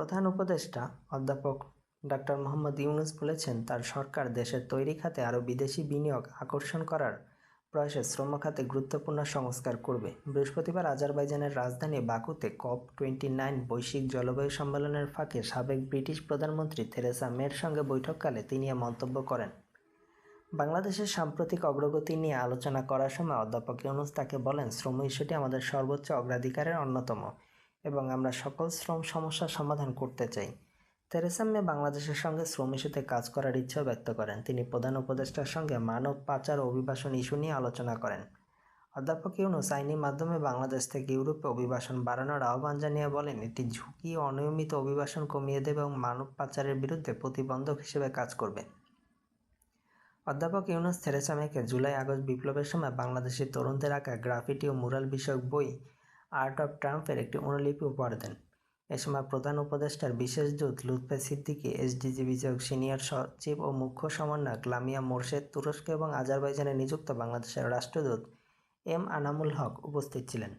প্রধান উপদেষ্টা অধ্যাপক ডাক্তার মোহাম্মদ ইউনুস বলেছেন, তার সরকার দেশের তৈরি খাতে আরও বিদেশি বিনিয়োগ আকর্ষণ করার প্রয়াসে শ্রম খাতে গুরুত্বপূর্ণ সংস্কার করবে। বৃহস্পতিবার আজারবাইজানের রাজধানী বাকুতে কপ টোয়েন্টি নাইন বৈশ্বিক জলবায়ু সম্মেলনের ফাঁকে সাবেক ব্রিটিশ প্রধানমন্ত্রী থেরেসা মের সঙ্গে বৈঠককালে তিনি এ মন্তব্য করেন। বাংলাদেশের সাম্প্রতিক অগ্রগতি নিয়ে আলোচনা করার সময় অধ্যাপক ইউনুস তাকে বলেন, শ্রম ইস্যুটি আমাদের সর্বোচ্চ অগ্রাধিকারের অন্যতম এবং আমরা সকল শ্রম সমস্যার সমাধান করতে চাই। তেরেসা মে বাংলাদেশের সঙ্গে শ্রম ইস্যুতে কাজ করার ইচ্ছাও ব্যক্ত করেন। তিনি প্রধান উপদেষ্টার সঙ্গে মানব পাচার ও অভিবাসন ইস্যু নিয়ে আলোচনা করেন। অধ্যাপক ইউনুস আইনি মাধ্যমে বাংলাদেশ থেকে ইউরোপে অভিবাসন বাড়ানোর আহ্বান জানিয়ে বলেন, এটি ঝুঁকি অনিয়মিত অভিবাসন কমিয়ে দেবে এবং মানব পাচারের বিরুদ্ধে প্রতিবন্ধক হিসেবে কাজ করবে। অধ্যাপক ইউনুস থেরেসা মেকে জুলাই আগস্ট বিপ্লবের সময় বাংলাদেশের তরুণদের আঁকা গ্রাফিটি ও মুরাল বিষয়ক বই আর্ট অফ ট্রাম্পের একটি অনুলিপি উপহার দেন। এ সময় প্রধান উপদেষ্টার বিশেষ দূত লুৎফে সিদ্দিকী, এসডিজি বিষয়ক সিনিয়র সচিব ও মুখ্য সমন্বয়ক লামিয়া মোর্শেদ, তুরস্ক এবং আজারবাইজানে নিযুক্ত বাংলাদেশের রাষ্ট্রদূত এম আনামুল হক উপস্থিত ছিলেন।